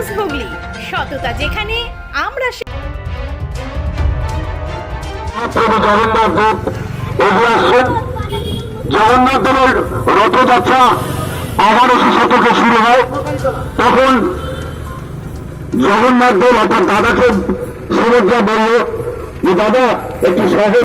News Hooghly সততা যেখানে, আমরা জগন্নাথ রথযাত্রা এগারোশো শতকে শুরু হয়। তখন জগন্নাথ অর্থাৎ দাদাকে সুভদ্রা বলল যে, দাদা, একটু সহজ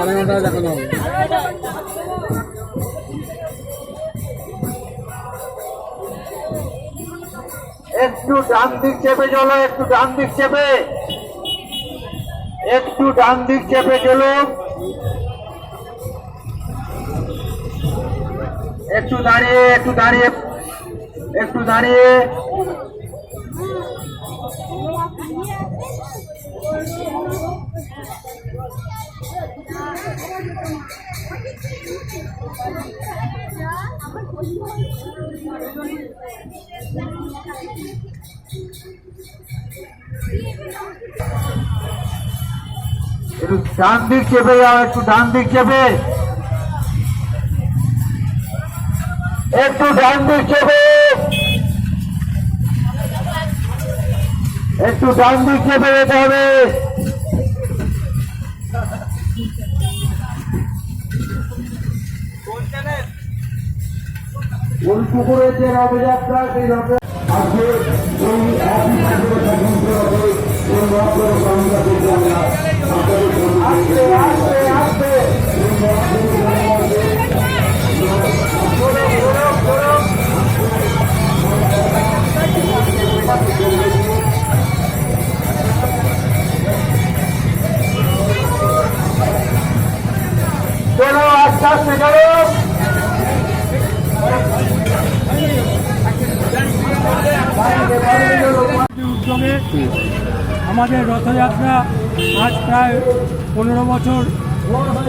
আচ্ছা আচ্ছা একটু ডান দিক চেপে চলো, একটু ডান দিক চেপে। একটু ডান দিক চেপে চলো। একটু দাঁড়িয়ে একটু দাঁড়িয়ে একটু দাঁড়িয়ে। একটু ডান দিক চেপে যাও, একটু ডান দিক চেপে। একটু ডান দিক চেপে। একটু ডান দিক চেপে যেতে হবে। কোন পুকুরে যে রথযাত্রা সেই রথ আজকে এই একই আস্তে আস্তে আস্তে চলো আস্তে আস্তে চলো উদ্যোগে আমাদের রথযাত্রা আজ প্রায় পনেরো বছর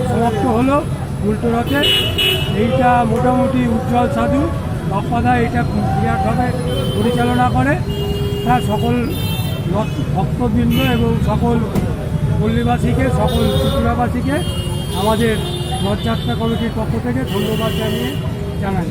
সমাপ্ত হলো উল্টো রথে। এইটা মোটামুটি উজ্জ্বল সাধু। বাপ্পাদা এটা বিরাটভাবে পরিচালনা করে। তা সকল ভক্তবৃন্দ এবং সকল পল্লীবাসীকে, সকল ত্রিপুরাবাসীকে আমাদের রথযাত্রা কমিটির পক্ষ থেকে ধন্যবাদ জানিয়ে জানাই।